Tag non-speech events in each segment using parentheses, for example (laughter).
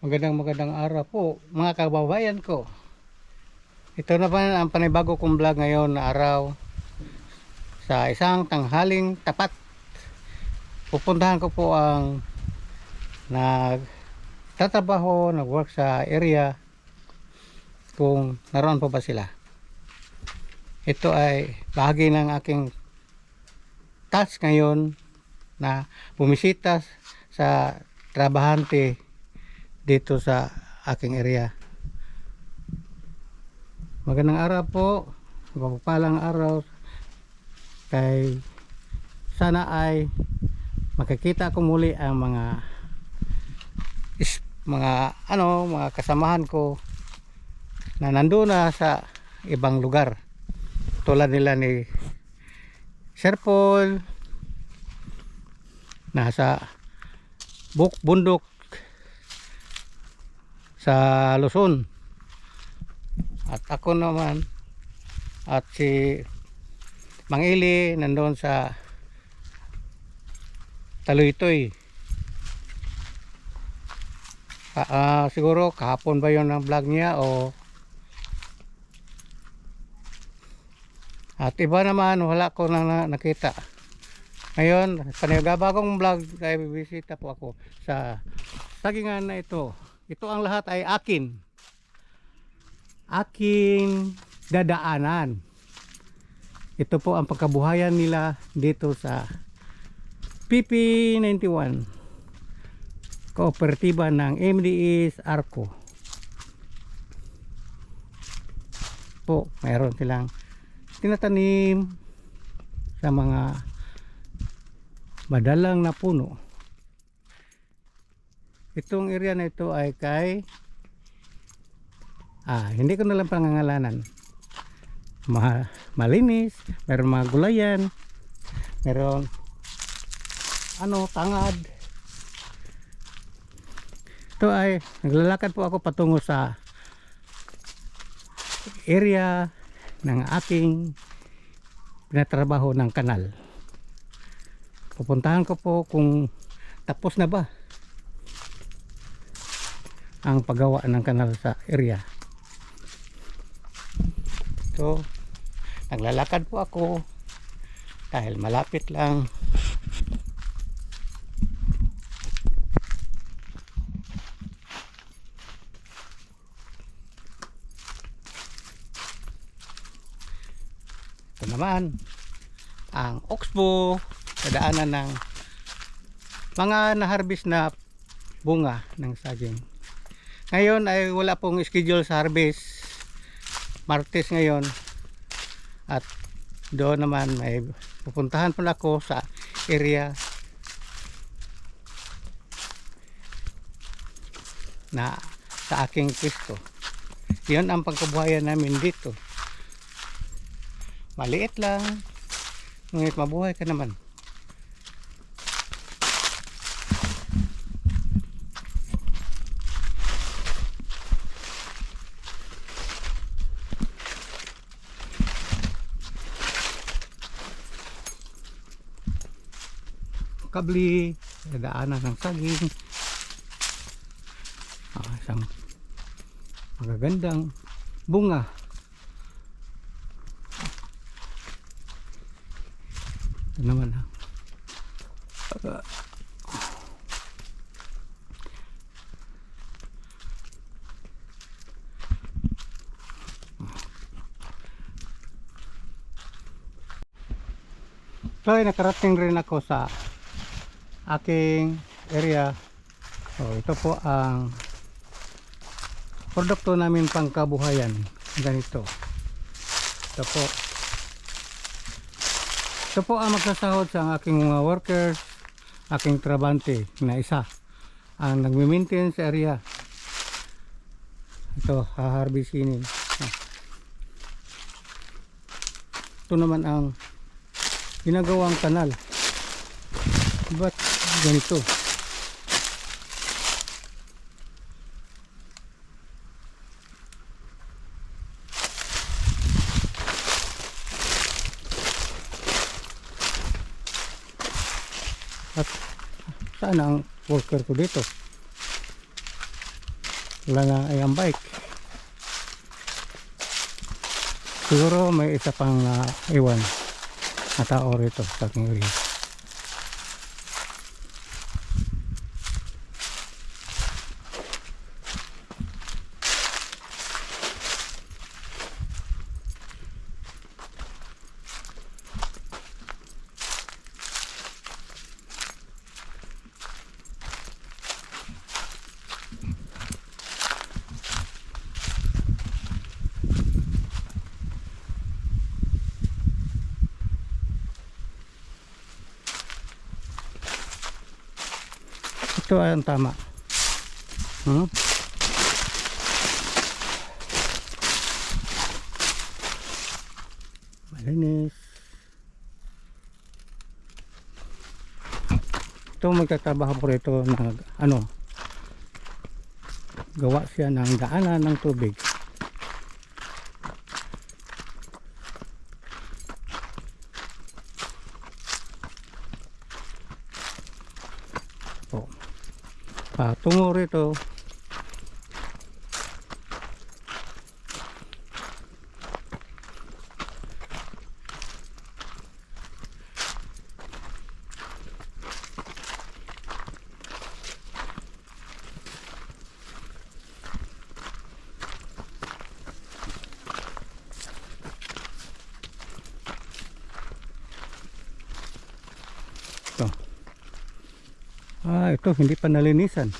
Magandang magandang araw po mga kababayan ko. Ito naman ang panibago kong vlog ngayon na araw sa isang tanghaling tapat. Pupuntahan ko po ang nagtatrabaho, nag-work sa area kung naroon po ba sila. Ito ay bahagi ng aking task ngayon na bumisita sa trabahante dito sa aking area. Magandang araw po. Mapagpalang araw kay sana ay makikita ko muli ang mga mga ano mga kasamahan ko na nandoon na sa ibang lugar tulad nila ni Sir Paul nasa bundok sa Luzon. At ako naman at si Mang Ili nandoon sa Taluytoy Ah, ah, siguro kahapon ba yon ang vlog niya o? At iba naman wala ko na, na nakita. Ngayon panigabagong vlog ay bibisita po ako sa sagingan na ito ito ang lahat ay akin. Aking dadaanan. Ito po ang pagkabuhayan nila dito sa PP91 kooperatiba ng MDS Arco. Po mayroon silang tinatanim sa mga madalang na puno itong area na ito ay kay ah, hindi ko na lang pangangalanan. Ma malinis meron mga gulayan meron ano tangad. Ito ay naglalakad po ako patungo sa area ng aking pinatrabaho ng kanal. Pupuntahan ko po kung tapos na ba ang paggawa ng kanal sa area. So naglalakad po ako dahil malapit lang. Ito naman ang oxbow kadaanan ng mga na-harvest na bunga ng saging ngayon ay wala pong schedule sa harvest. Martes ngayon. At doon naman may pupuntahan po ako sa area na sa aking pwesto. Yun ang pagkabuhayan namin dito. Maliit lang. Ngunit mabuhay ka naman kabli daanan ng saging. Ah, isang magagandang bunga. Ito naman ha Ah. So, ay nakarating rin ako sa aking area. So, ito po ang produkto namin pangkabuhayan. Ganito. Ito po. Ito po ang magsasahod sa aking mga workers, aking trabante na isa. Ang nagme-maintain sa area. Ito, haharbisinin. Ah. Ito naman ang ginagawang kanal. Ba't ganito? At saan ang worker ko dito? wala na ay ang bike siguro may isa pang uh, iwan na tao rito sa aking area ito ang tama. Hmm? malinis. Ito magtatrabaho po rito ng ano gawa siya ng daanan ng tubig po patungo rito ito ah ito hindi pa nalinisan.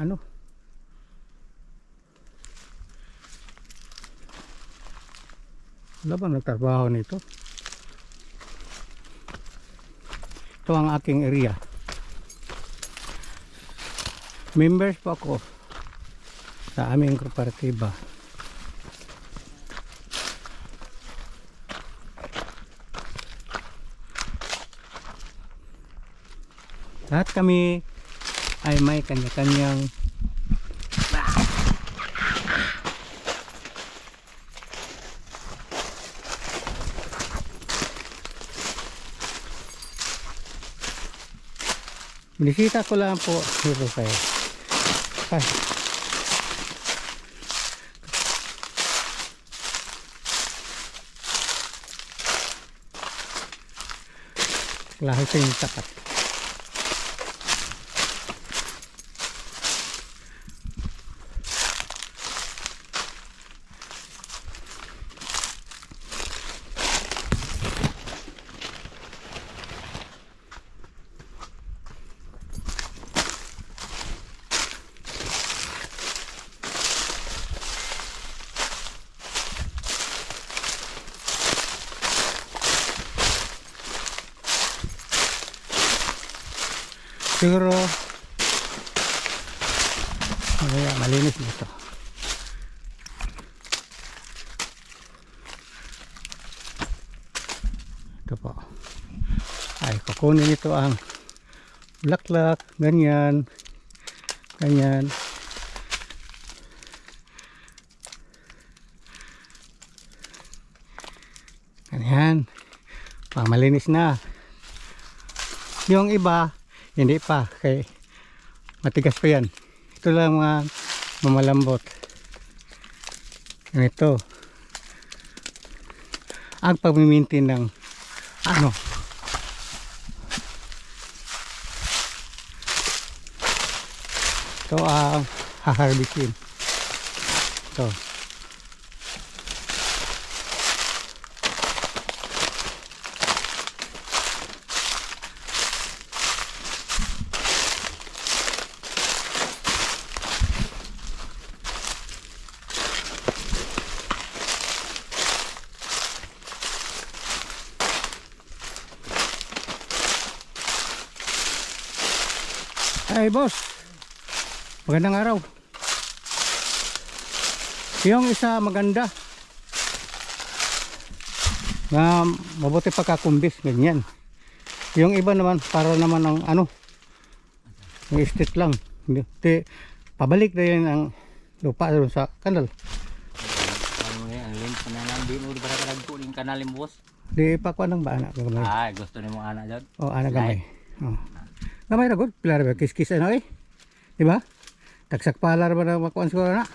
Ano? Wala bang nagtrabaho nito? Ito ang aking area. Members po ako sa aming kooperatiba lahat kami ay may kanya-kanyang Binisita ko lang po dito kayo. Ay. Lahat sa yung tapat. Siguro Mamaya malinis dito. Ito po. Ay, kukunin ito ang bulaklak, ganyan, ganyan. Ganyan. Pamalinis na. Yung iba, hindi pa kay matigas pa yan. Ito lang mga mamalambot. Yan ito. Ang pagmimintin ng ano? Ito ang haharbisin. Ito Ay boss, magandang araw. Yung isa maganda. Na mabuti pagkakumbis, ganyan. Yung iba naman, para naman ng ano, yung estate lang. Hindi, di, pabalik na yun ang lupa doon sa kanal. Ano ang di pa ko nang ba anak ko. Ay, gusto ni mo anak dyan. O anak gamay. Oh. Gamay ra gud, pilar ba kiskis ano eh. Di ba? Tagsak palar ba na makuan siguro na?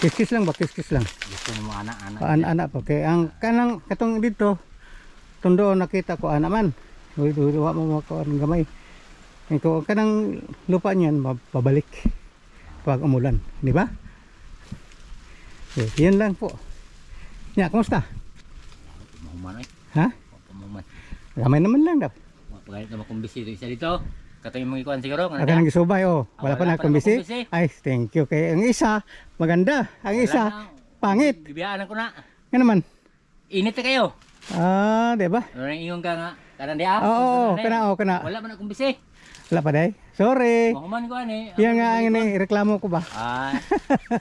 Kiskis lang ba? Kiskis lang. Gusto ni mga anak-anak. Paan-ana po. Kaya ang kanang katong dito, tundo nakita ko ana man. Uy, duwa mo makuan gamay. Ito kanang lupa niyan mababalik pag umulan, di ba? Eh, yan lang po. Ya, kumusta? Mahuman eh. Ha? Mahuman. Ramay naman lang daw. Pagalit na makumbisi ito isa dito. Katong yung mga ikuan siguro. Ako nang gisubay oh. Ah, Wala pa na pa akong na bisi. akong bisi. Ay, thank you. Kay ang isa maganda, ang isa pangit. Bibiyaan ko na. Nga naman. Init na kayo. Ah, di ba? Ano nang ingon ka nga? Kanan di ah. Oo, kana oh, kana. Wala man akong bisi. Wala pa day. Sorry. Mahuman ko ani. Yan nga ang ini reklamo ko ba. Ah.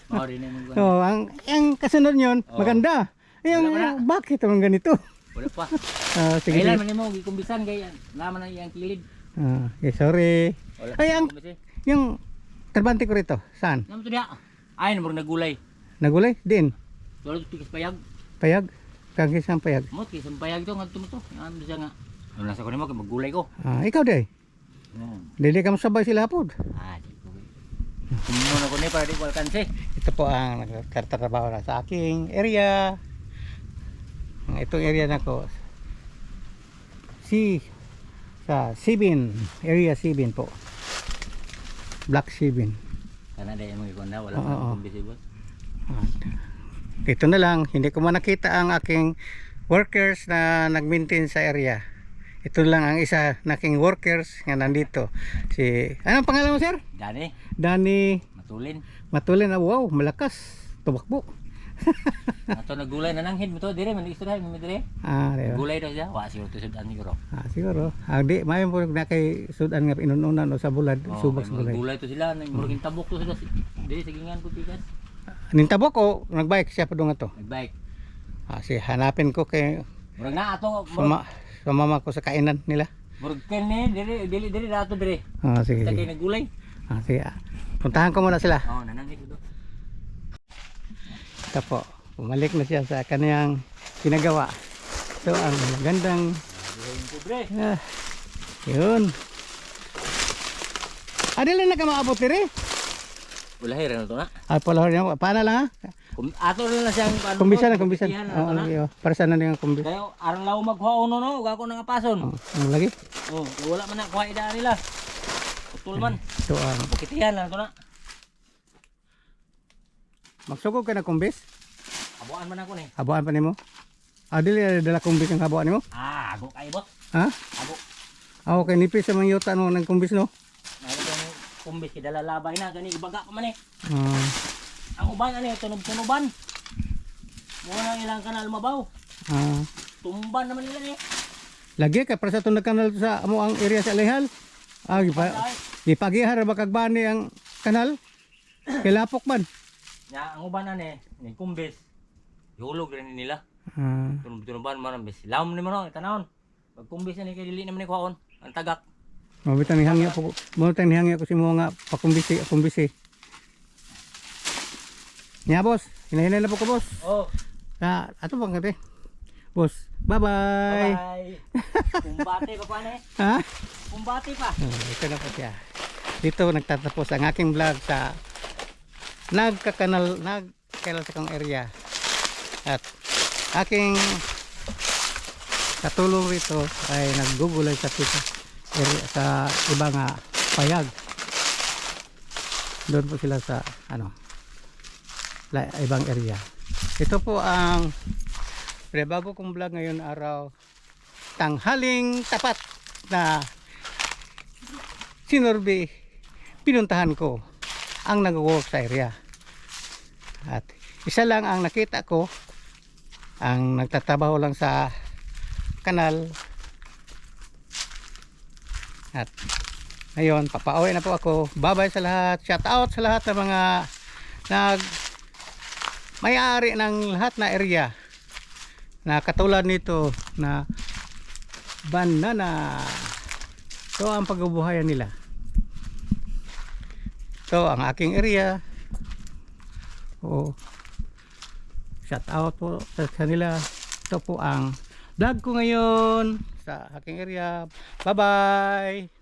Mao rin mo ko. Oh, ang ang kasunod yon, Oo. maganda. Yung bakit ang ganito? Wala pa. Ah, sige. Kailan man mo gikumbisan kay naman na iyang kilid. Ah, eh, sorry. Wala Ay, ang-. Yung trabante ko rito, saan? Naman to diha. Ay, namang nagulay. Nagulay? Din. To tikas payag. Payag? Kagis ang payag. Mo kay payag to ngadto mo to. Ano siya nga. Ano nasa ko nimo kay maggulay ko. Ah, ikaw day. Hmm. Dili ka masabay sila pod. Ah, di ko. Kumuno na ko ni para di ko alkanse. Ito po ang nagtatrabaho na sa aking area. Ang Itong area na ko. Si sa Sibin, area Sibin po. Black Sibin. Kana day mo ikon na wala Oo, kumbisi boss. Dito na lang, hindi ko man nakita ang aking workers na nag-maintain sa area. Ito lang ang isa na aking workers nga nandito. Si, anong pangalan mo sir? Gani, Danny matulin. Matulin na wow, malakas. Tumakbo. (laughs) Ato nagulay na nang hid mo to dire man istorya mi dire. Ah, di ba? Gulay daw siya. Wa siguro to sudan siguro. Ah, siguro. Ah, di, may mo na kay sudan nga inununan o sa bulad, Oh, subak sa bulay. mga Gulay to sila, nang murag tabok to sila. Dire sigingan ko tikas. Nintabok o nagbike siya pa doon nga to. Nagbike. Ah, si hanapin ko kay Murag na ato, murag, suma, sumama ko sa kainan nila. murag ken ni dire dili dire ato dire. Ah, sige, Sa sige. kay nagulay. Ah, sige. ah. Puntahan ko muna sila. Oh, nanang hid do. Ito po. Bumalik na siya sa kaniyang ginagawa. Ito ang magandang ah, yun. Adila na ka maabot diri. Ulahi ra na to na. Ah, pala niya. Paano lang ha? Kum ato na lang siyang ano, Kumbisan na, kumbisan. na Oo, na. oh, para sana na yung kumbis. Kayo arang law magkuha uno no, uga ko na nga pason. Oh, ang lagi. Oh, wala man na kuha ida nila. Utul man. Ito ang Bukitihan lang to na. magsugod ka na kumbis. Abuan man ako ni. Habuan pa nimo. Ah, dili ah, dala kumbis ang habuan nimo. Ah, ago kay boss. Ha? Ago. Ah, okay nipis sa mga yuta no ng kumbis no. Ano tong kumbis kay dala labay na gani ibaga ko man eh. Ah, Ang uban ani tunog-tunuban. Mo na ilang kanal mabaw. ah. Tumban naman nila ni. lagi ka para sa tunag kanal sa amo ang area sa Lehal. Ah, gipa, gipagihar ba kag bani ang kanal? Kilapok man. Ya, ang uban ani ni kumbis. Yulog rin nila. Ah, Tunog-tunuban man bis. Lam ni mo no tanawon. Ani kay dili naman ni kuhaon. Ang tagak. mabitan ni hangya po. Mabitan ni hangya ko si mo nga pakumbisi, kumbisi. Nya boss, hinahinay na po ko boss. Oh, Ah, ato bang kate? Boss, bye-bye. bye. (laughs) Kumbate pa pa ni. Ha? Kumbate pa. Oh, ito na po siya. Dito nagtatapos ang aking vlog sa nagkakanal, nagkanal sa kong area. At aking katulong rito ay naggugulay sa pita area, sa iba nga payag. Doon po sila sa ano ibang area. Ito po ang pre bago kong vlog ngayon araw tanghaling tapat na sinorbe pinuntahan ko ang nag-work sa area at isa lang ang nakita ko ang nagtatrabaho lang sa kanal. At ngayon papauwi na po ako. Bye bye sa lahat. Shout out sa lahat ng mga nag may-ari ng lahat na area na katulad nito na banana. Ito ang pagbubuhayan nila. Ito ang aking area. O shout out po sa kanila. Ito po ang vlog ko ngayon sa aking area. Bye bye